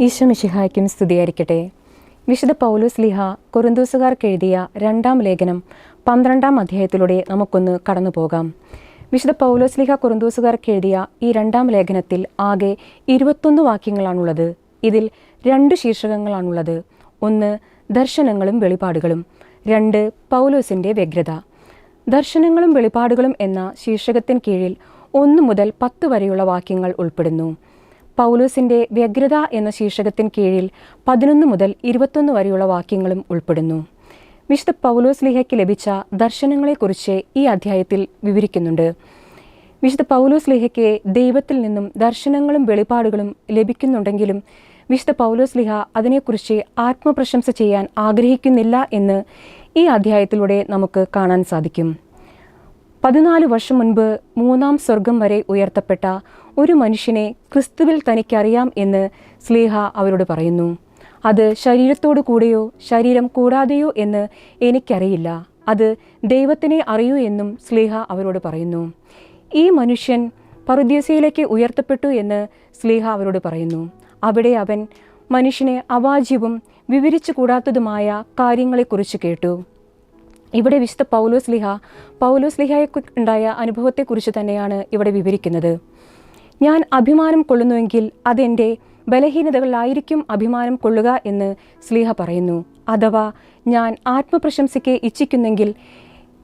ഈശോമിശിഹായ്ക്കും സ്തുതിയായിരിക്കട്ടെ. വിശുദ്ധ പൗലോസ് ലിഹ കുറുന്തൂസുകാർക്ക് എഴുതിയ രണ്ടാം ലേഖനം പന്ത്രണ്ടാം അധ്യായത്തിലൂടെ നമുക്കൊന്ന് കടന്നു പോകാം. വിശുദ്ധ പൗലോസ് ലിഹ കുറുന്തൂസുകാർക്ക് എഴുതിയ ഈ രണ്ടാം ലേഖനത്തിൽ ആകെ ഇരുപത്തൊന്ന് വാക്യങ്ങളാണുള്ളത്. ഇതിൽ രണ്ട് ശീർഷകങ്ങളാണുള്ളത്. ഒന്ന് ദർശനങ്ങളും വെളിപാടുകളും. രണ്ട് പൗലോസിന്റെ വ്യഗ്രത. ദർശനങ്ങളും വെളിപാടുകളും എന്ന ശീർഷകത്തിന് കീഴിൽ ഒന്ന് മുതൽ പത്ത് വരെയുള്ള വാക്യങ്ങൾ ഉൾപ്പെടുന്നു. പൗലോസിന്റെ വ്യഗ്രത എന്ന ശീർഷകത്തിന് കീഴിൽ പതിനൊന്ന് മുതൽ ഇരുപത്തൊന്ന് വരെയുള്ള വാക്യങ്ങളും ഉൾപ്പെടുന്നു. വിശുദ്ധ പൗലോസ് ലിഹയ്ക്ക് ലഭിച്ച ദർശനങ്ങളെക്കുറിച്ച് ഈ അധ്യായത്തിൽ വിവരിക്കുന്നുണ്ട്. വിശുദ്ധ പൗലോസ് ലിഹയ്ക്ക് ദൈവത്തിൽ നിന്നും ദർശനങ്ങളും വെളിപാടുകളും ലഭിക്കുന്നുണ്ടെങ്കിലും വിശുദ്ധ പൗലോസ് ലിഹ അതിനെക്കുറിച്ച് ആത്മപ്രശംസ ചെയ്യാൻ ആഗ്രഹിക്കുന്നില്ല എന്ന് ഈ അധ്യായത്തിലൂടെ നമുക്ക് കാണാൻ സാധിക്കും. പതിനാല് വർഷം മുൻപ് മൂന്നാം സ്വർഗം വരെ ഉയർത്തപ്പെട്ട ഒരു മനുഷ്യനെ ക്രിസ്തുവിൽ തനിക്കറിയാം എന്ന് സ്ലീഹ അവരോട് പറയുന്നു. അത് ശരീരത്തോടു കൂടെയോ ശരീരം കൂടാതെയോ എന്ന് എനിക്കറിയില്ല. അത് ദൈവത്തിനെ അറിയൂ എന്നും സ്ലീഹ അവരോട് പറയുന്നു. ഈ മനുഷ്യൻ പറുദ്യസയിലേക്ക് ഉയർത്തപ്പെട്ടു എന്ന് സ്ലീഹ അവരോട് പറയുന്നു. അവിടെ അവൻ മനുഷ്യനെ അവാജ്യവും വിവരിച്ചു കൂടാത്തതുമായ കാര്യങ്ങളെക്കുറിച്ച് കേട്ടു. ഇവിടെ വിശുദ്ധ പൗലോസ് ലിഹ പൗലോസ് ലിഹയെ ഉണ്ടായ അനുഭവത്തെക്കുറിച്ച് തന്നെയാണ് ഇവിടെ വിവരിക്കുന്നത്. ഞാൻ അഭിമാനം കൊള്ളുന്നുവെങ്കിൽ അതെന്റെ ബലഹീനതകളിലായിരിക്കും അഭിമാനം കൊള്ളുക എന്ന് സ്ലീഹ പറയുന്നു. അഥവാ ഞാൻ ആത്മപ്രശംസയ്ക്ക് ഇച്ഛിക്കുന്നെങ്കിൽ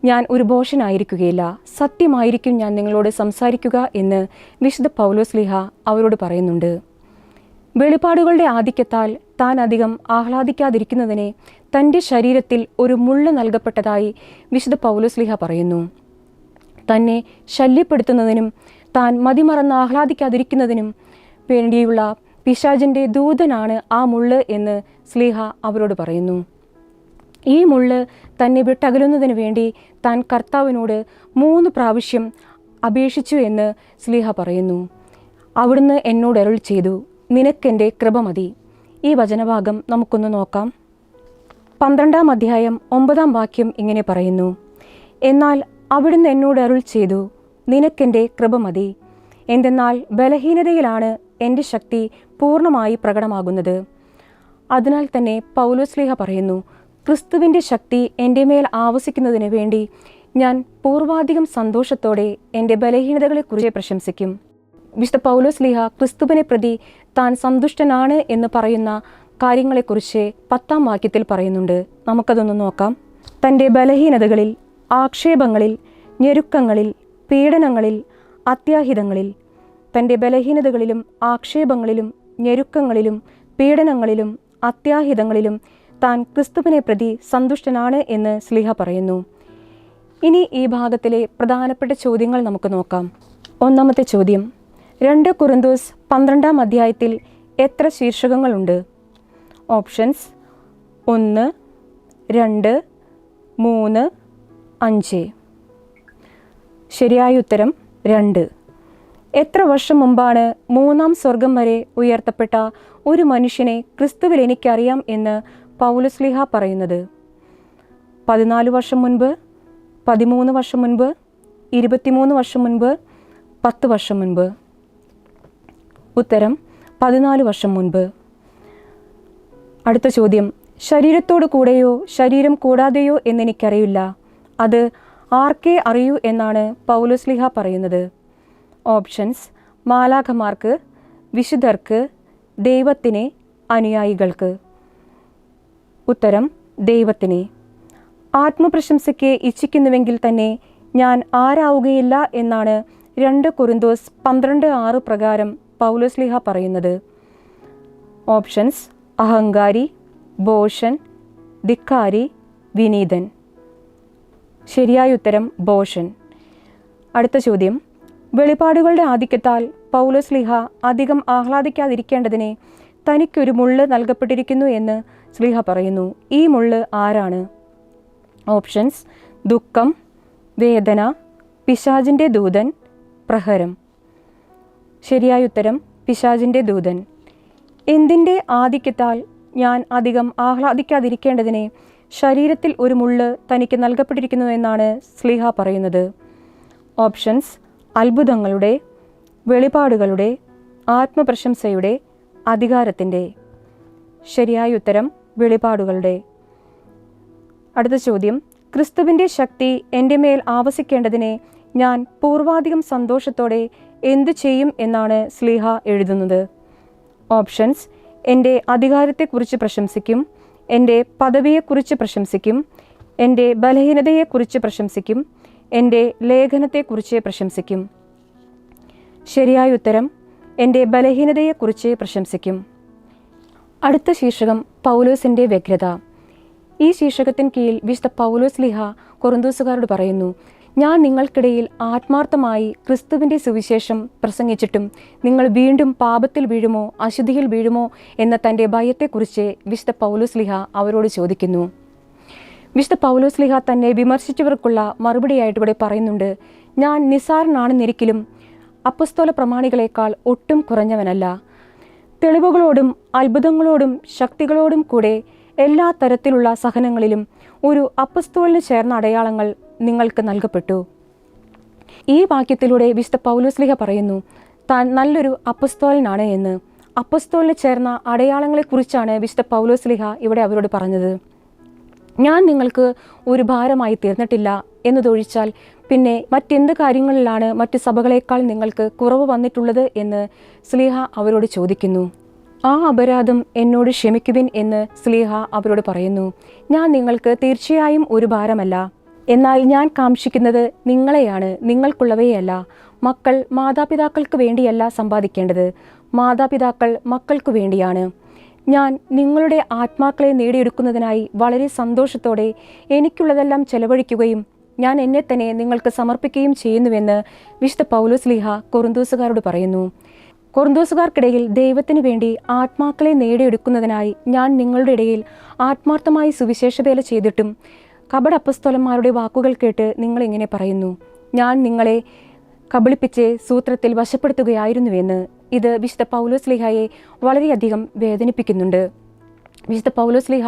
ഞാൻ ഒരു ബോഷനായിരിക്കുകയില്ല. സത്യമായിരിക്കും ഞാൻ നിങ്ങളോട് സംസാരിക്കുക എന്ന് വിശുദ്ധ പൗലോസ് ലിഹ അവരോട് പറയുന്നുണ്ട്. വെളിപാടുകളുടെ ആധിക്യത്താൽ താൻ അധികം ആഹ്ലാദിക്കാതിരിക്കുന്നതിനെ തന്റെ ശരീരത്തിൽ ഒരു മുള്ള് നൽകപ്പെട്ടതായി വിശുദ്ധ പൗലോസ്ലിഹ പറയുന്നു. തന്നെ ശല്യപ്പെടുത്തുന്നതിനും താൻ മതിമറന്ന് ആഹ്ലാദിക്കാതിരിക്കുന്നതിനും വേണ്ടിയുള്ള പിശാജിന്റെ ദൂതനാണ് ആ മുള്ള് എന്ന് സ്ലീഹ അവരോട് പറയുന്നു. ഈ മുള്ള് തന്നെ വിട്ടകലുന്നതിന് വേണ്ടി താൻ കർത്താവിനോട് മൂന്ന് പ്രാവശ്യം അപേക്ഷിച്ചു എന്ന് സ്ലീഹ പറയുന്നു. അവിടുന്ന് എന്നോട് അരുൾ ചെയ്തു നിനക്കെന്റെ കൃപ മതി. ഈ വചനഭാഗം നമുക്കൊന്ന് നോക്കാം. പന്ത്രണ്ടാം അധ്യായം ഒമ്പതാം വാക്യം ഇങ്ങനെ പറയുന്നു. എന്നാൽ അവിടുന്ന് എന്നോട് അരുൾ ചെയ്തു നിനക്കെന്റെ കൃപ മതി. എന്തെന്നാൽ ബലഹീനതയിലാണ് എന്റെ ശക്തി പൂർണമായി പ്രകടമാകുന്നത്. അതിനാൽ തന്നെ പൗലോസ്ലിഹ പറയുന്നു ക്രിസ്തുവിന്റെ ശക്തി എന്റെ മേൽ ആവസിക്കുന്നതിന് വേണ്ടി ഞാൻ പൂർവാധികം സന്തോഷത്തോടെ എന്റെ ബലഹീനതകളെക്കുറിച്ച് പ്രശംസിക്കും. വിശുദ്ധ പൗലോസ് ലിഹ ക്രിസ്തുവിനെ പ്രതി താൻ സന്തുഷ്ടനാണ് എന്ന് പറയുന്ന കാര്യങ്ങളെക്കുറിച്ച് പത്താം വാക്യത്തിൽ പറയുന്നുണ്ട്. നമുക്കതൊന്ന് നോക്കാം. തന്റെ ബലഹീനതകളിൽ ആക്ഷേപങ്ങളിൽ ഞെരുക്കങ്ങളിൽ പീഡനങ്ങളിൽ അത്യാഹിതങ്ങളിൽ തന്റെ ബലഹീനതകളിലും ആക്ഷേപങ്ങളിലും ഞെരുക്കങ്ങളിലും പീഡനങ്ങളിലും അത്യാഹിതങ്ങളിലും താൻ ക്രിസ്തുവിനെ പ്രതി സന്തുഷ്ടനാണ് എന്ന് സ്ലിഹ പറയുന്നു. ഇനി ഈ ഭാഗത്തിലെ പ്രധാനപ്പെട്ട ചോദ്യങ്ങൾ നമുക്ക് നോക്കാം. ഒന്നാമത്തെ ചോദ്യം. രണ്ട് കുറുന്തൂസ് പന്ത്രണ്ടാം അധ്യായത്തിൽ എത്ര ശീർഷകങ്ങളുണ്ട്? ഓപ്ഷൻസ് ഒന്ന് രണ്ട് മൂന്ന് അഞ്ച്. ശരിയായ ഉത്തരം രണ്ട്. എത്ര വർഷം മുമ്പാണ് മൂന്നാം സ്വർഗം വരെ ഉയർത്തപ്പെട്ട ഒരു മനുഷ്യനെ ക്രിസ്തുവിൽ എനിക്കറിയാം എന്ന് പൗലുസ്ലിഹ പറയുന്നത്? പതിനാല് വർഷം മുൻപ് പതിമൂന്ന് വർഷം മുൻപ് ഇരുപത്തിമൂന്ന് വർഷം മുൻപ് പത്ത് വർഷം മുൻപ്. ഉത്തരം പതിനാല് വർഷം മുൻപ്. അടുത്ത ചോദ്യം ശരീരത്തോടു കൂടെയോ ശരീരം കൂടാതെയോ എന്നെനിക്കറിയില്ല. അത് ആർക്കേ അറിയൂ എന്നാണ് പൗലുസ്ലിഹ പറയുന്നത്. ഓപ്ഷൻസ് മാലാഖമാർക്ക് വിശുദ്ധർക്ക് ദൈവത്തിനെ അനുയായികൾക്ക്. ഉത്തരം ദൈവത്തിനെ. ആത്മപ്രശംസയ്ക്ക് ഇച്ഛിക്കുന്നുവെങ്കിൽ തന്നെ ഞാൻ ആരാവുകയില്ല എന്നാണ് രണ്ട് കുറിന്തോസ് പന്ത്രണ്ട് ആറ് പ്രകാരം പൗലോസ്ലിഹ പറയുന്നത്. ഓപ്ഷൻസ് അഹങ്കാരി ബോഷൻ ധിക്കാരി വിനീതൻ. ശരിയായ ഉത്തരം ബോഷൻ അടുത്ത ചോദ്യം. വെളിപാടുകളുടെ ആധിക്യത്താൽ പൗലോസ്ലിഹ അധികം ആഹ്ലാദിക്കാതിരിക്കേണ്ടതിനെ തനിക്കൊരു മുള്ള് നൽകപ്പെട്ടിരിക്കുന്നു എന്ന് സ്ലിഹ പറയുന്നു. ഈ മുള്ള് ആരാണ്? ഓപ്ഷൻസ്. ദുഃഖം വേദന പിശാജിന്റെ ദൂതൻ പ്രഹരം. ശരിയായ ഉത്തരം പിശാജിന്റെ ദൂതൻ. എന്തിന്റെ ആധിക്യത്താൽ ഞാൻ അധികം ആഹ്ലാദിക്കാതിരിക്കേണ്ടതിനെ ശരീരത്തിൽ ഒരു മുള്ള് തനിക്ക് നൽകപ്പെട്ടിരിക്കുന്നു എന്നാണ് സ്ലിഹ പറയുന്നത്. ഓപ്ഷൻസ് അത്ഭുതങ്ങളുടെ വെളിപാടുകളുടെ ആത്മപ്രശംസയുടെ അധികാരത്തിന്റെ. ശരിയായ ഉത്തരം വെളിപാടുകളുടെ. അടുത്ത ചോദ്യം ക്രിസ്തുവിന്റെ ശക്തി എന്റെ മേൽ ആവസിക്കേണ്ടതിനെ ഞാൻ പൂർവാധികം സന്തോഷത്തോടെ എന്തു ചെയ്യും എന്നാണ് സ്ലിഹ എഴുതുന്നത്. ഓപ്ഷൻസ് എന്റെ അധികാരത്തെക്കുറിച്ച് പ്രശംസിക്കും എന്റെ പദവിയെക്കുറിച്ച് പ്രശംസിക്കും എന്റെ ബലഹീനതയെക്കുറിച്ച് പ്രശംസിക്കും എന്റെ ലേഖനത്തെക്കുറിച്ച് പ്രശംസിക്കും. ശരിയായ ഉത്തരം എന്റെ ബലഹീനതയെക്കുറിച്ച് പ്രശംസിക്കും. അടുത്ത ശീർഷകം പൗലോസിന്റെ വ്യഗ്രത. ഈ ശീർഷകത്തിന് കീഴിൽ വിശുദ്ധ പൗലോസ് ലിഹ കൊറന്തൂസുകാരോട് പറയുന്നു ഞാൻ നിങ്ങൾക്കിടയിൽ ആത്മാർത്ഥമായി ക്രിസ്തുവിന്റെ സുവിശേഷം പ്രസംഗിച്ചിട്ടും നിങ്ങൾ വീണ്ടും പാപത്തിൽ വീഴുമോ അശുദ്ധിയിൽ വീഴുമോ എന്ന തന്റെ ഭയത്തെക്കുറിച്ച് വിശുദ്ധ പൗലോസ് ലിഹ അവരോട് ചോദിക്കുന്നു. വിശുദ്ധ പൗലോസ് ലിഹ തന്നെ വിമർശിച്ചവർക്കുള്ള മറുപടിയായിട്ട് ഇവിടെ പറയുന്നുണ്ട് ഞാൻ നിസാരനാണെന്നിരിക്കലും അപ്പസ്തോല പ്രമാണികളെക്കാൾ ഒട്ടും കുറഞ്ഞവനല്ല. തെളിവുകളോടും അത്ഭുതങ്ങളോടും ശക്തികളോടും കൂടെ എല്ലാ തരത്തിലുള്ള സഹനങ്ങളിലും ഒരു അപ്പസ്തോലിന് ചേർന്ന അടയാളങ്ങൾ നിങ്ങൾക്ക് നൽകപ്പെട്ടു. ഈ വാക്യത്തിലൂടെ വിശുദ്ധ പൗലോസ്ലിഹ പറയുന്നു താൻ നല്ലൊരു അപ്പസ്തോലനാണ് എന്ന്. അപ്പസ്തോലിന് ചേർന്ന അടയാളങ്ങളെക്കുറിച്ചാണ് വിശുദ്ധ പൗലോസ്ലിഹ ഇവിടെ അവരോട് പറഞ്ഞത്. ഞാൻ നിങ്ങൾക്ക് ഒരു ഭാരമായി തീർന്നിട്ടില്ല എന്നതൊഴിച്ചാൽ പിന്നെ മറ്റെന്ത് കാര്യങ്ങളിലാണ് മറ്റ് സഭകളേക്കാൾ നിങ്ങൾക്ക് കുറവ് വന്നിട്ടുള്ളത് എന്ന് സ്ലീഹ അവരോട് ചോദിക്കുന്നു. ആ അപരാധം എന്നോട് ക്ഷമിക്കുവിൻ എന്ന് സ്ലീഹ അവരോട് പറയുന്നു. ഞാൻ നിങ്ങൾക്ക് തീർച്ചയായും ഒരു ഭാരമല്ല. എന്നാൽ ഞാൻ കാക്ഷിക്കുന്നത് നിങ്ങളെയാണ് നിങ്ങൾക്കുള്ളവയല്ല മക്കൾ മാതാപിതാക്കൾക്ക് വേണ്ടിയല്ല സമ്പാദിക്കേണ്ടത്. മാതാപിതാക്കൾ മക്കൾക്കു വേണ്ടിയാണ്. ഞാൻ നിങ്ങളുടെ ആത്മാക്കളെ നേടിയെടുക്കുന്നതിനായി വളരെ സന്തോഷത്തോടെ എനിക്കുള്ളതെല്ലാം ചെലവഴിക്കുകയും ഞാൻ എന്നെ തന്നെ നിങ്ങൾക്ക് സമർപ്പിക്കുകയും ചെയ്യുന്നുവെന്ന് വിശുദ്ധ പൗലോസ് ലിഹ കൊറുന്തൂസുകാരോട് പറയുന്നു. കൊറുന്തൂസുകാർക്കിടയിൽ ദൈവത്തിനു വേണ്ടി ആത്മാക്കളെ നേടിയെടുക്കുന്നതിനായി ഞാൻ നിങ്ങളുടെ ഇടയിൽ ആത്മാർത്ഥമായി സുവിശേഷവേല ചെയ്തിട്ടും കപടപ്പസ്തോലന്മാരുടെ വാക്കുകൾ കേട്ട് നിങ്ങളിങ്ങനെ പറയുന്നു ഞാൻ നിങ്ങളെ കബളിപ്പിച്ച് സൂത്രത്തിൽ വശപ്പെടുത്തുകയായിരുന്നുവെന്ന് ഇത് വിശുദ്ധ പൗലോസ് ലിഹയെ വളരെയധികം വേദനിപ്പിക്കുന്നുണ്ട്. വിശുദ്ധ പൗലോസ് ലിഹ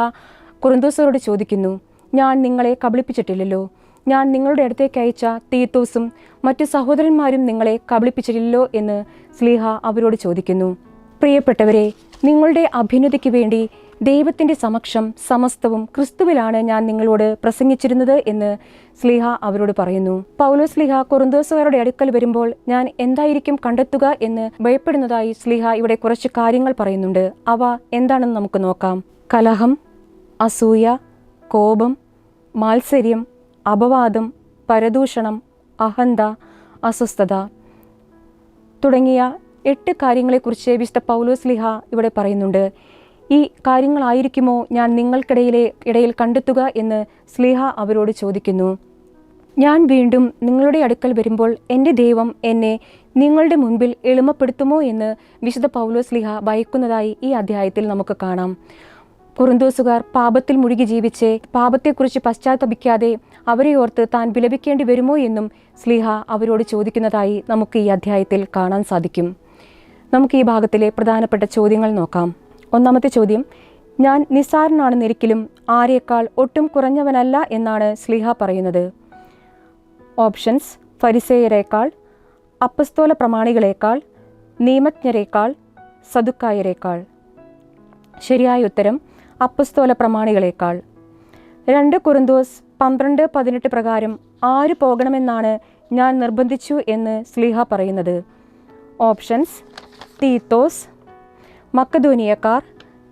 കുറുന്തോസരോട് ചോദിക്കുന്നു ഞാൻ നിങ്ങളെ കബളിപ്പിച്ചിട്ടില്ലല്ലോ? ഞാൻ നിങ്ങളുടെ അടുത്തേക്ക് അയച്ച തീത്തോസും മറ്റു സഹോദരന്മാരും നിങ്ങളെ കബളിപ്പിച്ചിട്ടില്ലല്ലോ? എന്ന് സ്ലീഹ അവരോട് ചോദിക്കുന്നു പ്രിയപ്പെട്ടവരെ നിങ്ങളുടെ അഭ്യുന്നതിക്ക് വേണ്ടി ദൈവത്തിന്റെ സമക്ഷം സമസ്തവും ക്രിസ്തുവിലാണ് ഞാൻ നിങ്ങളോട് പ്രസംഗിച്ചിരുന്നത് എന്ന് സ്ലിഹ അവരോട് പറയുന്നു. പൗലോസ് സ്ലിഹ കൊറുന്തോസുകാരുടെ അടുക്കൽ വരുമ്പോൾ ഞാൻ എന്തായിരിക്കും കണ്ടെത്തുക എന്ന് ഭയപ്പെടുന്നതായി സ്ലിഹ ഇവിടെ കുറച്ച് കാര്യങ്ങൾ പറയുന്നുണ്ട്. അവ എന്താണെന്ന് നമുക്ക് നോക്കാം. കലഹം അസൂയ കോപം മാത്സര്യം അപവാദം പരദൂഷണം അഹന്ത അസ്വസ്ഥത തുടങ്ങിയ എട്ട് കാര്യങ്ങളെക്കുറിച്ച് വിശുദ്ധ പൗലോസ് ലിഹ ഇവിടെ പറയുന്നുണ്ട്. ഈ കാര്യങ്ങളായിരിക്കുമോ ഞാൻ നിങ്ങൾക്കിടയിലെ ഇടയിൽ കണ്ടെത്തുക എന്ന് സ്ലിഹ അവരോട് ചോദിക്കുന്നു. ഞാൻ വീണ്ടും നിങ്ങളുടെ അടുക്കൽ വരുമ്പോൾ എന്റെ ദൈവം എന്നെ നിങ്ങളുടെ മുൻപിൽ എളിമപ്പെടുത്തുമോ എന്ന് വിശുദ്ധ പൗലോസ് ലിഹ ഭയക്കുന്നതായി ഈ അധ്യായത്തിൽ നമുക്ക് കാണാം. കുറുന്തോസുകാർ പാപത്തിൽ മുഴുകി ജീവിച്ച് പാപത്തെക്കുറിച്ച് പശ്ചാത്തപിക്കാതെ അവരെ ഓർത്ത് താൻ വിലപിക്കേണ്ടി വരുമോ എന്നും സ്ലിഹ അവരോട് ചോദിക്കുന്നതായി നമുക്ക് ഈ അധ്യായത്തിൽ കാണാൻ സാധിക്കും. നമുക്ക് ഈ ഭാഗത്തിലെ പ്രധാനപ്പെട്ട ചോദ്യങ്ങൾ നോക്കാം. ഒന്നാമത്തെ ചോദ്യം ഞാൻ നിസ്സാരനാണെന്നിരിക്കലും ആരേക്കാൾ ഒട്ടും കുറഞ്ഞവനല്ല എന്നാണ് സ്ലിഹ പറയുന്നത്. ഓപ്ഷൻസ് ഫരിസേയരേക്കാൾ അപ്പസ്തോല പ്രമാണികളേക്കാൾ നിയമജ്ഞരേക്കാൾ സതുക്കായരേക്കാൾ ശരിയായ ഉത്തരം അപ്പസ്തോല പ്രമാണികളേക്കാൾ. രണ്ട് കുറുന്തോസ് പന്ത്രണ്ട് പതിനെട്ട് പ്രകാരം ആര് പോകണമെന്നാണ് ഞാൻ നിർബന്ധിച്ചു എന്ന് സ്ലിഹ പറയുന്നത്. ഓപ്ഷൻസ് തീത്തോസ് മക്കധോനിയക്കാർ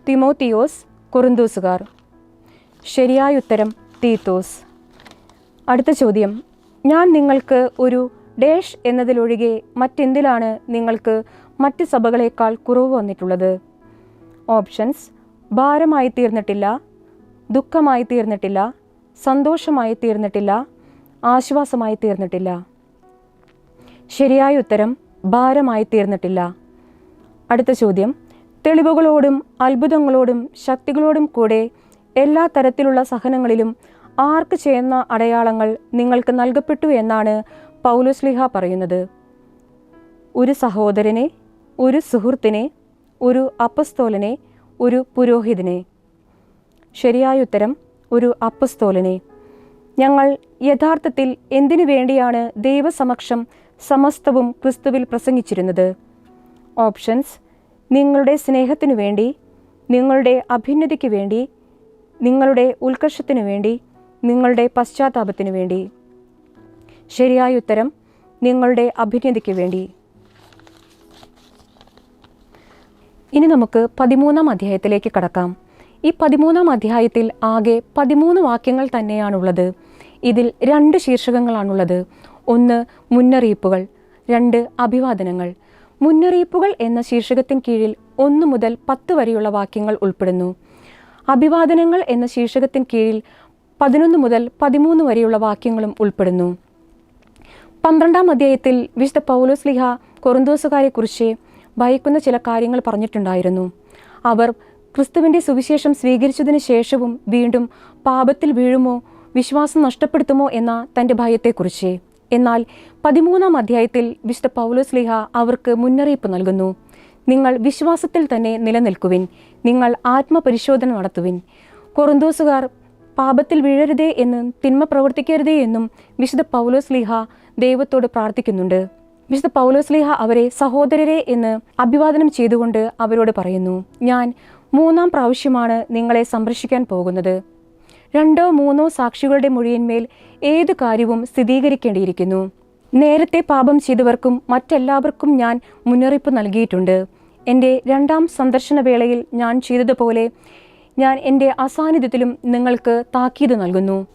തിമോത്തിയോസ് കുറുന്തൂസുകാർ. ശരിയായ ഉത്തരം തീത്തോസ്. അടുത്ത ചോദ്യം. ഞാൻ നിങ്ങൾക്ക് ഒരു ഡേഷ് എന്നതിലൊഴികെ മറ്റെന്തിലാണ് നിങ്ങൾക്ക് മറ്റ് സഭകളേക്കാൾ കുറവ് വന്നിട്ടുള്ളത്? ഓപ്ഷൻസ്. ഭാരമായി തീർന്നിട്ടില്ല ദുഃഖമായി തീർന്നിട്ടില്ല സന്തോഷമായി തീർന്നിട്ടില്ല ആശ്വാസമായി തീർന്നിട്ടില്ല. ശരിയായ ഉത്തരം ഭാരമായി തീർന്നിട്ടില്ല. അടുത്ത ചോദ്യം. തെളിവുകളോടും അത്ഭുതങ്ങളോടും ശക്തികളോടും കൂടെ എല്ലാ തരത്തിലുള്ള സഹനങ്ങളിലും ആർക്ക് ചെയ്യുന്ന അടയാളങ്ങൾ നിങ്ങൾക്ക് നൽകപ്പെട്ടു എന്നാണ് പൗലുസ്ലിഹ പറയുന്നത്. ഒരു സഹോദരനെ ഒരു സുഹൃത്തിനെ ഒരു അപ്പസ്തോലനെ ഒരു പുരോഹിതനെ. ശരിയായ ഉത്തരം ഒരു അപ്പസ്തോലനെ. ഞങ്ങൾ യഥാർത്ഥത്തിൽ എന്തിനു വേണ്ടിയാണ് ദൈവസമക്ഷം സമസ്തവും ക്രിസ്തുവിൽ പ്രസംഗിച്ചിരുന്നത്? ഓപ്ഷൻസ് നിങ്ങളുടെ സ്നേഹത്തിനു വേണ്ടി നിങ്ങളുടെ അഭ്യുന്നതിക്ക് വേണ്ടി നിങ്ങളുടെ ഉത്കർഷത്തിനു വേണ്ടി നിങ്ങളുടെ പശ്ചാത്താപത്തിനു വേണ്ടി. ശരിയായ ഉത്തരം നിങ്ങളുടെ അഭ്യുന്നതിക്ക് വേണ്ടി. ഇനി നമുക്ക് പതിമൂന്നാം അധ്യായത്തിലേക്ക് കടക്കാം. ഈ പതിമൂന്നാം അധ്യായത്തിൽ ആകെ പതിമൂന്ന് വാക്യങ്ങൾ തന്നെയാണുള്ളത്. ഇതിൽ രണ്ട് ശീർഷകങ്ങളാണുള്ളത്. ഒന്ന് മുന്നറിയിപ്പുകൾ രണ്ട് അഭിവാദനങ്ങൾ മുന്നറിയിപ്പുകൾ എന്ന ശീർഷകത്തിന് കീഴിൽ ഒന്ന് മുതൽ പത്ത് വരെയുള്ള വാക്യങ്ങൾ ഉൾപ്പെടുന്നു. അഭിവാദനങ്ങൾ എന്ന ശീർഷകത്തിന് കീഴിൽ പതിനൊന്ന് മുതൽ പതിമൂന്ന് വരെയുള്ള വാക്യങ്ങളും ഉൾപ്പെടുന്നു. പന്ത്രണ്ടാം അധ്യായത്തിൽ വിശുദ്ധ പൗലോസ് ലിഹ കൊറുന്തോസുകാരെക്കുറിച്ച് ഭയക്കുന്ന ചില കാര്യങ്ങൾ പറഞ്ഞിട്ടുണ്ടായിരുന്നു. അവർ ക്രിസ്തുവിന്റെ സുവിശേഷം സ്വീകരിച്ചതിന് ശേഷവും വീണ്ടും പാപത്തിൽ വീഴുമോ വിശ്വാസം നഷ്ടപ്പെടുത്തുമോ എന്ന തന്റെ ഭയത്തെക്കുറിച്ച്. എന്നാൽ പതിമൂന്നാം അധ്യായത്തിൽ വിശുദ്ധ പൗലോസ് ലിഹ അവർക്ക് മുന്നറിയിപ്പ് നൽകുന്നു. നിങ്ങൾ വിശ്വാസത്തിൽ തന്നെ നിലനിൽക്കുവിൻ. നിങ്ങൾ ആത്മപരിശോധന നടത്തുവിൻ. കൊറുന്തോസുകാർ പാപത്തിൽ വീഴരുതേ എന്നും തിന്മ പ്രവർത്തിക്കരുതേ എന്നും വിശുദ്ധ പൗലോസ് ലിഹ ദൈവത്തോട് പ്രാർത്ഥിക്കുന്നുണ്ട്. വിശുദ്ധ പൗലോസ് ലിഹ അവരെ സഹോദരരെ എന്ന് അഭിവാദനം ചെയ്തുകൊണ്ട് അവരോട് പറയുന്നു ഞാൻ മൂന്നാം പ്രാവശ്യമാണ് നിങ്ങളെ സംരക്ഷിക്കാൻ പോകുന്നത്. രണ്ടോ മൂന്നോ സാക്ഷികളുടെ മൊഴിയന്മേൽ ഏതു കാര്യവും സ്ഥിരീകരിക്കേണ്ടിയിരിക്കുന്നു. നേരത്തെ പാപം ചെയ്തവർക്കും മറ്റെല്ലാവർക്കും ഞാൻ മുന്നറിയിപ്പ് നൽകിയിട്ടുണ്ട്. എന്റെ രണ്ടാം സന്ദർശന വേളയിൽ ഞാൻ ചെയ്തതുപോലെ ഞാൻ എന്റെ അസാന്നിധ്യത്തിലും നിങ്ങൾക്ക് താക്കീത് നൽകുന്നു.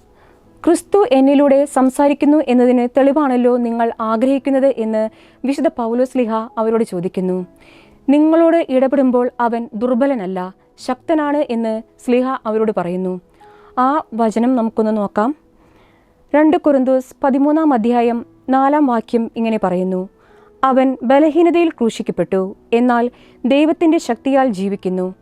ക്രിസ്തു എന്നിലൂടെ സംസാരിക്കുന്നു എന്നതിന് തെളിവാണല്ലോ നിങ്ങൾ ആഗ്രഹിക്കുന്നത് എന്ന് വിശുദ്ധ പൗലോസ് ലിഹ അവരോട് ചോദിക്കുന്നു. നിങ്ങളോട് ഇടപെടുമ്പോൾ അവൻ ദുർബലനല്ല ശക്തനാണ് എന്ന് സ്ലിഹ അവരോട് പറയുന്നു. ആ വചനം നമുക്കൊന്ന് നോക്കാം. രണ്ട് കുറുന്തൂസ് പതിമൂന്നാം അധ്യായം നാലാം വാക്യം ഇങ്ങനെ പറയുന്നു. അവൻ ബലഹീനതയിൽ ക്രൂശിക്കപ്പെട്ടു എന്നാൽ ദൈവത്തിന്റെ ശക്തിയാൽ ജീവിക്കുന്നു.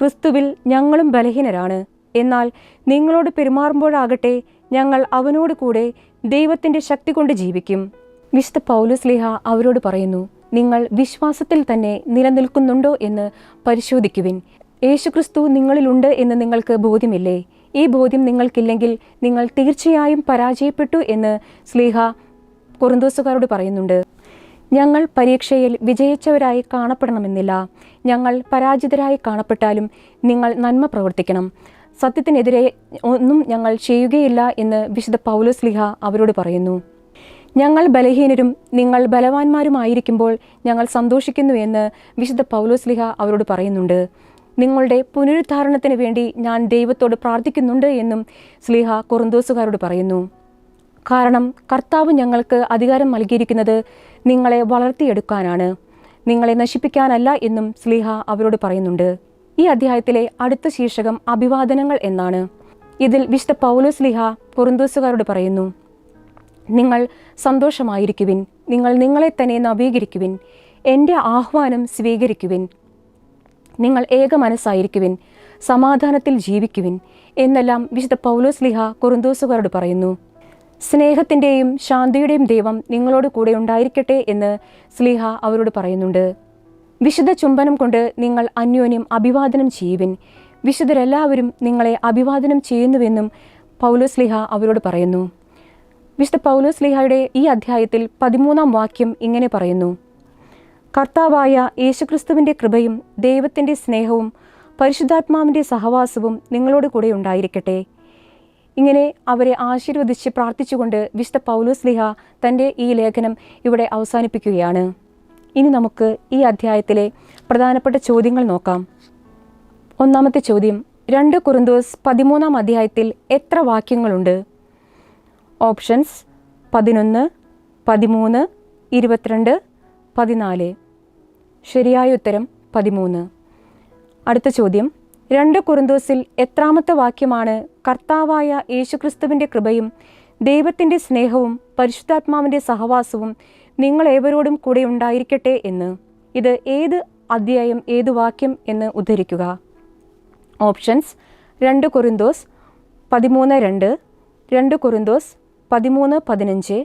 ക്രിസ്തുവിൽ ഞങ്ങളും ബലഹീനരാണ് എന്നാൽ നിങ്ങളോട് പെരുമാറുമ്പോഴാകട്ടെ ഞങ്ങൾ അവനോട് കൂടെ ദൈവത്തിന്റെ ശക്തി കൊണ്ട് ജീവിക്കും. വിശുദ്ധ പൗലുസ്ലിഹ അവരോട് പറയുന്നു നിങ്ങൾ വിശ്വാസത്തിൽ തന്നെ നിലനിൽക്കുന്നുണ്ടോ എന്ന് പരിശോധിക്കുവിൻ. യേശുക്രിസ്തു നിങ്ങളിലുണ്ട് എന്ന് നിങ്ങൾക്ക് ബോധ്യമില്ലേ? ഈ ബോധ്യം നിങ്ങൾക്കില്ലെങ്കിൽ നിങ്ങൾ തീർച്ചയായും പരാജയപ്പെട്ടു എന്ന് സ്ലീഹ കുറുന്തോസുകാരോട് പറയുന്നുണ്ട്. ഞങ്ങൾ പരീക്ഷയിൽ വിജയിച്ചവരായി കാണപ്പെടണമെന്നില്ല. ഞങ്ങൾ പരാജിതരായി കാണപ്പെട്ടാലും നിങ്ങൾ നന്മ പ്രവർത്തിക്കണം. സത്യത്തിനെതിരെ ഒന്നും ഞങ്ങൾ ചെയ്യുകയില്ല എന്ന് വിശുദ്ധ പൗലോസ് ലിഹ അവരോട് പറയുന്നു. ഞങ്ങൾ ബലഹീനരും നിങ്ങൾ ബലവാന്മാരുമായിരിക്കുമ്പോൾ ഞങ്ങൾ സന്തോഷിക്കുന്നു എന്ന് വിശുദ്ധ പൗലോസ് ലിഹ അവരോട് പറയുന്നുണ്ട്. നിങ്ങളുടെ പുനരുദ്ധാരണത്തിന് വേണ്ടി ഞാൻ ദൈവത്തോട് പ്രാർത്ഥിക്കുന്നുണ്ട് എന്നും സ്ലീഹ കുറുന്തോസുകാരോട് പറയുന്നു. കാരണം കർത്താവ് ഞങ്ങൾക്ക് അധികാരം നൽകിയിരിക്കുന്നത് നിങ്ങളെ വളർത്തിയെടുക്കാനാണ്. നിങ്ങളെ നശിപ്പിക്കാനല്ല എന്നും സ്ലീഹ അവരോട് പറയുന്നുണ്ട്. ഈ അധ്യായത്തിലെ അടുത്ത ശീർഷകം അഭിവാദനങ്ങൾ എന്നാണ്. ഇതിൽ വിശുദ്ധ പൗലോ സ്ലിഹ കുറുന്തോസുകാരോട് പറയുന്നു. നിങ്ങൾ സന്തോഷമായിരിക്കുവിൻ. നിങ്ങൾ നിങ്ങളെ തന്നെ നവീകരിക്കുവിൻ. എന്റെ ആഹ്വാനം സ്വീകരിക്കുവിൻ. നിങ്ങൾ ഏക മനസ്സായിരിക്കുവിൻ സമാധാനത്തിൽ ജീവിക്കുവിൻ എന്നെല്ലാം വിശുദ്ധ പൗലോസ് ലിഹ കുറുന്തോസുകാരോട് പറയുന്നു. സ്നേഹത്തിന്റെയും ശാന്തിയുടെയും ദൈവം നിങ്ങളോട് കൂടെ ഉണ്ടായിരിക്കട്ടെ എന്ന് സ്ലിഹ അവരോട് പറയുന്നുണ്ട്. വിശുദ്ധ ചുംബനം കൊണ്ട് നിങ്ങൾ അന്യോന്യം അഭിവാദനം ചെയ്യുവിൻ. വിശുദ്ധരെല്ലാവരും നിങ്ങളെ അഭിവാദനം ചെയ്യുന്നുവെന്നും പൗലോസ് ലിഹ അവരോട് പറയുന്നു. വിശുദ്ധ പൗലോസ് ലിഹയുടെ ഈ അധ്യായത്തിൽ പതിമൂന്നാം വാക്യം ഇങ്ങനെ പറയുന്നു. കർത്താവായ യേശുക്രിസ്തുവിന്റെ കൃപയും ദൈവത്തിന്റെ സ്നേഹവും പരിശുദ്ധാത്മാവിന്റെ സഹവാസവും നിങ്ങളോട് കൂടെ ഉണ്ടായിരിക്കട്ടെ. ഇങ്ങനെ അവരെ ആശീർവദിച്ച് പ്രാർത്ഥിച്ചുകൊണ്ട് വിശുദ്ധ പൗലോസ് ലിഹ തന്റെ ഈ ലേഖനം ഇവിടെ അവസാനിപ്പിക്കുകയാണ്. ഇനി നമുക്ക് ഈ അധ്യായത്തിലെ പ്രധാനപ്പെട്ട ചോദ്യങ്ങൾ നോക്കാം. ഒന്നാമത്തെ ചോദ്യം രണ്ട് കുറുന്തോസ് പതിമൂന്നാം അധ്യായത്തിൽ എത്ര വാക്യങ്ങളുണ്ട്? ഓപ്ഷൻസ് പതിനൊന്ന് പതിമൂന്ന് ഇരുപത്തിരണ്ട് പതിനാല്. ശരിയായ ഉത്തരം പതിമൂന്ന്. അടുത്ത ചോദ്യം. രണ്ട് കുറുന്തോസിൽ എത്രാമത്തെ വാക്യമാണ് കർത്താവായ യേശുക്രിസ്തുവിന്റെ കൃപയും ദൈവത്തിന്റെ സ്നേഹവും പരിശുദ്ധാത്മാവിന്റെ സഹവാസവും നിങ്ങളേവരോടും കൂടെ ഉണ്ടായിരിക്കട്ടെ എന്ന്. ഇത് ഏത് അധ്യായം ഏത് വാക്യം എന്ന് ഉദ്ധരിക്കുക. ഓപ്ഷൻസ്. രണ്ട് കുറുന്തോസ് പതിമൂന്ന് രണ്ട് രണ്ട് കുറുന്തോസ് പതിമൂന്ന് പതിനഞ്ച്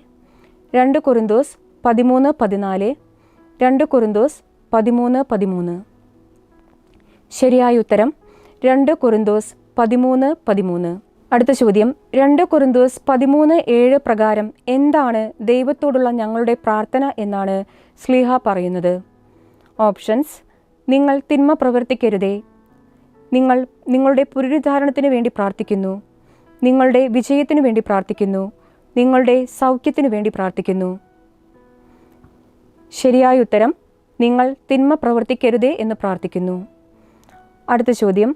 രണ്ട് കുറുന്തോസ് പതിമൂന്ന് പതിനാല് രണ്ട് കുറുന്തോസ് പതിമൂന്ന് പതിമൂന്ന്. ശരിയായ ഉത്തരം രണ്ട് കുറുന്തോസ് പതിമൂന്ന് പതിമൂന്ന്. അടുത്ത ചോദ്യം രണ്ട് കുറുന്തോസ് പതിമൂന്ന് ഏഴ് പ്രകാരം എന്താണ് ദൈവത്തോടുള്ള ഞങ്ങളുടെ പ്രാർത്ഥന എന്നാണ് സ്ലീഹ പറയുന്നത്. ഓപ്ഷൻസ് നിങ്ങൾ തിന്മ പ്രവർത്തിക്കരുതേ. നിങ്ങൾ നിങ്ങളുടെ പുനരുദ്ധാരണത്തിന് വേണ്ടി പ്രാർത്ഥിക്കുന്നു. നിങ്ങളുടെ വിജയത്തിനു വേണ്ടി പ്രാർത്ഥിക്കുന്നു. നിങ്ങളുടെ സൗഖ്യത്തിനു വേണ്ടി പ്രാർത്ഥിക്കുന്നു. ശരിയായ ഉത്തരം നിങ്ങൾ തിന്മ പ്രവർത്തിക്കരുതേ എന്ന് പ്രാർത്ഥിക്കുന്നു. അടുത്ത ചോദ്യം.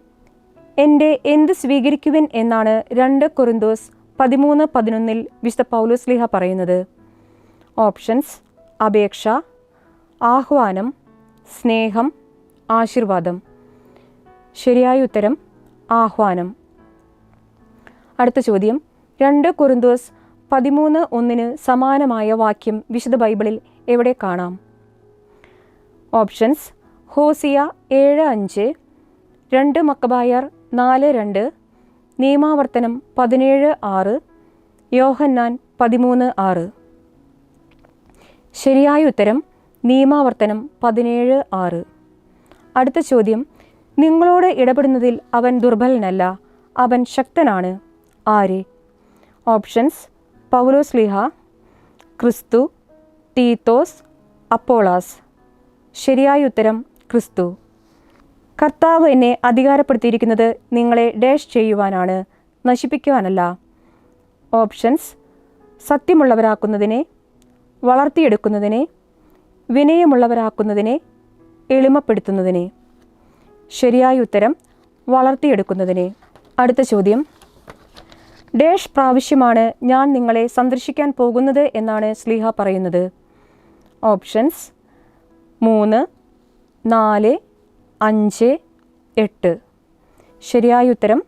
എന്റെ എന്ത് സ്വീകരിക്കുവൻ എന്നാണ് രണ്ട് കൊറിന്തോസ് പതിമൂന്ന് പതിനൊന്നിൽ വിശുദ്ധ പൗലോസ്ലിഹ പറയുന്നത്. ഓപ്ഷൻസ് അപേക്ഷ ആഹ്വാനം സ്നേഹം ആശീർവാദം. ശരിയായ ഉത്തരം ആഹ്വാനം. അടുത്ത ചോദ്യം. രണ്ട് കുറുന്തോസ് പതിമൂന്ന് ഒന്നിന് സമാനമായ വാക്യം വിശുദ്ധ ബൈബിളിൽ എവിടെ കാണാം? ഓപ്ഷൻസ് ഹോസിയ ഏഴ് അഞ്ച് രണ്ട് മക്കബായർ നാല് രണ്ട് നിയമാവർത്തനം പതിനേഴ് ആറ് യോഹന്നാൻ പതിമൂന്ന് ആറ്. ശരിയായ ഉത്തരം നിയമാവർത്തനം പതിനേഴ് ആറ്. അടുത്ത ചോദ്യം നിങ്ങളോട് ഇടപെടുന്നതിൽ അവൻ ദുർബലനല്ല അവൻ ശക്തനാണ് ആര്? ഓപ്ഷൻസ് പൗലോസ്ലിഹ ക്രിസ്തു തീത്തോസ് അപ്പോളാസ്. ശരിയായ ഉത്തരം ക്രിസ്തു. കർത്താവ് എന്നെ അധികാരപ്പെടുത്തിയിരിക്കുന്നത് നിങ്ങളെ ഡാഷ് ചെയ്യുവാനാണ് നശിപ്പിക്കുവാനല്ല. ഓപ്ഷൻസ് സത്യമുള്ളവരാക്കുന്നതിനെ വളർത്തിയെടുക്കുന്നതിനെ വിനയമുള്ളവരാക്കുന്നതിനെ എളിമപ്പെടുത്തുന്നതിനെ. ശരിയായ ഉത്തരം വളർത്തിയെടുക്കുന്നതിനെ. അടുത്ത ചോദ്യം. ഡേഷ് പ്രാവശ്യമാണ് ഞാൻ നിങ്ങളെ സന്ദർശിക്കാൻ പോകുന്നത് എന്നാണ് സ്ലീഹ പറയുന്നത്. ഓപ്ഷൻസ് മൂന്ന് നാല് അഞ്ച് എട്ട്. ശരിയായ ഉത്തരം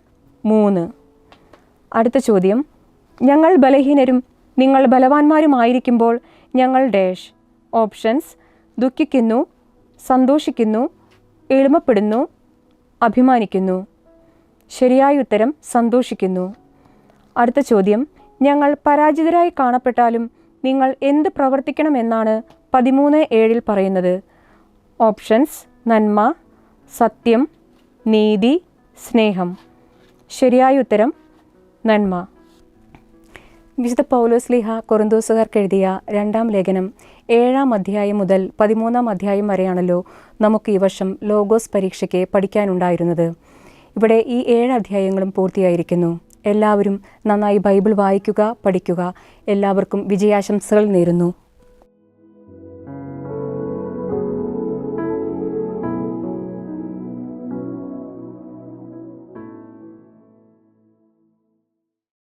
മൂന്ന്. അടുത്ത ചോദ്യം. ഞങ്ങൾ ബലഹീനരും നിങ്ങൾ ബലവാന്മാരുമായിരിക്കുമ്പോൾ ഞങ്ങൾ ഡേഷ്. ഓപ്ഷൻസ്. ദുഃഖിക്കുന്നു സന്തോഷിക്കുന്നു എളിമപ്പെടുന്നു അഭിമാനിക്കുന്നു. ശരിയായ ഉത്തരം സന്തോഷിക്കുന്നു. അടുത്ത ചോദ്യം. ഞങ്ങൾ പരാജിതരായി കാണപ്പെട്ടാലും നിങ്ങൾ എന്ത് പ്രവർത്തിക്കണമെന്നാണ് പതിമൂന്ന് ഏഴിൽ പറയുന്നത് ഓപ്ഷൻസ് നന്മ സത്യം നീതി സ്നേഹം. ശരിയായ ഉത്തരം നന്മ. വിശുദ്ധ പൗലോസ്ലിഹ കൊറിന്തോസുകാർക്ക് എഴുതിയ രണ്ടാം ലേഖനം ഏഴാം അധ്യായം മുതൽ പതിമൂന്നാം അധ്യായം വരെയാണല്ലോ നമുക്ക് ഈ വർഷം ലോഗോസ് പരീക്ഷയ്ക്ക് പഠിക്കാനുണ്ടായിരുന്നത്. ഇവിടെ ഈ ഏഴ് അധ്യായങ്ങളും പൂർത്തിയായിരിക്കുന്നു. എല്ലാവരും നന്നായി ബൈബിൾ വായിക്കുക പഠിക്കുക. എല്ലാവർക്കും വിജയാശംസകൾ നേരുന്നു.